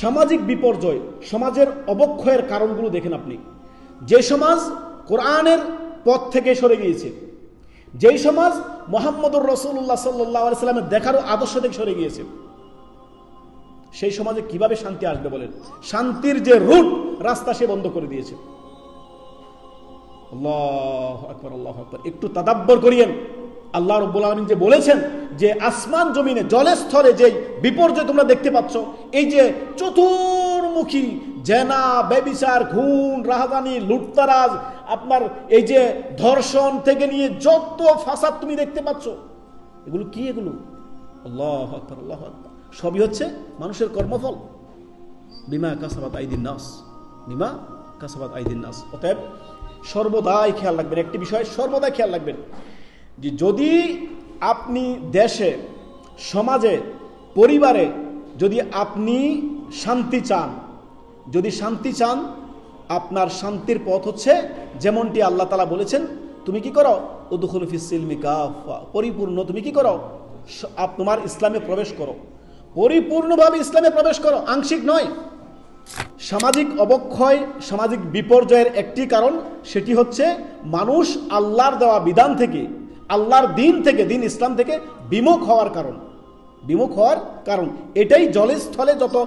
সামাজিক বিপর্যয় সমাজের অবক্ষয়ের কারণগুলো দেখেন আপনি। যে সমাজ কোরআনের পথ থেকে সরে গিয়েছে, যেই সমাজ মোহাম্মদুর রসুল্লাহ সাল্লাহ সাল্লামের দেখারও আদর্শ থেকে সরে গিয়েছে, সেই সমাজে কীভাবে শান্তি আসবে বলেন? শান্তির যে রুট, রাস্তা সে বন্ধ করে দিয়েছে। আল্লাহ একটু তাদাব্বর করিয়েন। আল্লাহ রব্বুল আলমিন যে বলেছেন যে আসমান জমিনে জলের স্থলে যে বিপর্যয় তোমরা দেখতে পাচ্ছ, এই যে চতুর্মুখী জেনা, বেবিচার খুন রাহাদানি লুটতারাজ, আপনার এই যে ধর্ষণ থেকে নিয়ে যত ফাসাদ তুমি দেখতে পাচ্ছ, এগুলো কি এগুলো? আল্লাহ আল্লাহ সবই হচ্ছে মানুষের কর্মফল। বিমা কাসাবাত আইদিন নাস। বিমা কাসাবাত আইদিন নাস। অতএব সর্বদাই খেয়াল রাখবেন। একটি বিষয় সর্বদাই খেয়াল রাখবেন। যে যদি আপনি দেশে, সমাজে, পরিবারে যদি আপনি শান্তি চান, যদি শান্তি চান, আপনার শান্তির পথ হচ্ছে যেমনটি আল্লাহ তালা বলেছেন, তুমি কি করো? উদুখুল পরিপূর্ণ তুমি কি করো? তোমার ইসলামে প্রবেশ করো। পরিপূর্ণভাবে ইসলামে প্রবেশ করো, আংশিক নয়। সামাজিক অবক্ষয়, সামাজিক বিপর্যয়ের একটি কারণ, সেটি হচ্ছে মানুষ আল্লাহর দেওয়া বিধান থেকে আল্লাহর দিন থেকে, দিন ইসলাম থেকে বিমুখ হওয়ার কারণ। বিমুখ হওয়ার কারণ। এটাই জলের স্থলে যত